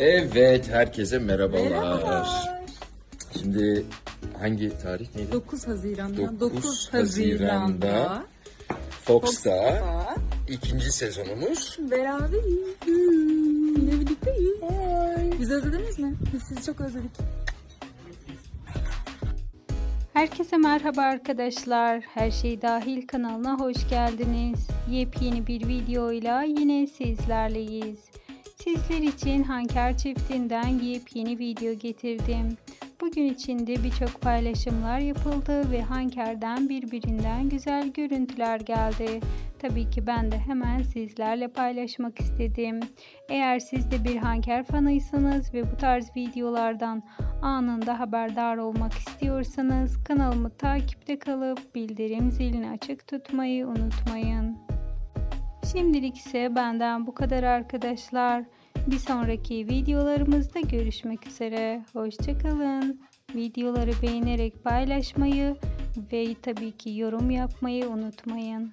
Evet, herkese merhabalar. Merhabalar. Şimdi hangi tarih neydi? 9 Haziran'da. 9 9 Haziran'da Haziran'da. Fox'ta Fox'ta ikinci sezonumuz. beraberiz. Hmm, Yine birlikteyiz. Bizi özlediniz mi? Biz sizi çok özledik. Herkese merhaba arkadaşlar. Her şey dahil kanalına hoş geldiniz. Yepyeni bir videoyla yine sizlerleyiz. Sizler için Hanker çiftinden yepyeni video getirdim. Bugün içinde birçok paylaşımlar yapıldı ve Hanker'den birbirinden güzel görüntüler geldi. Tabii ki ben de hemen sizlerle paylaşmak istedim. Eğer siz de bir Hanker fanıysanız ve bu tarz videolardan anında haberdar olmak istiyorsanız kanalımı takipte kalıp bildirim zilini açık tutmayı unutmayın. Şimdilik ise benden bu kadar arkadaşlar. Bir sonraki videolarımızda görüşmek üzere. Hoşçakalın. Videoları beğenerek paylaşmayı ve tabii ki yorum yapmayı unutmayın.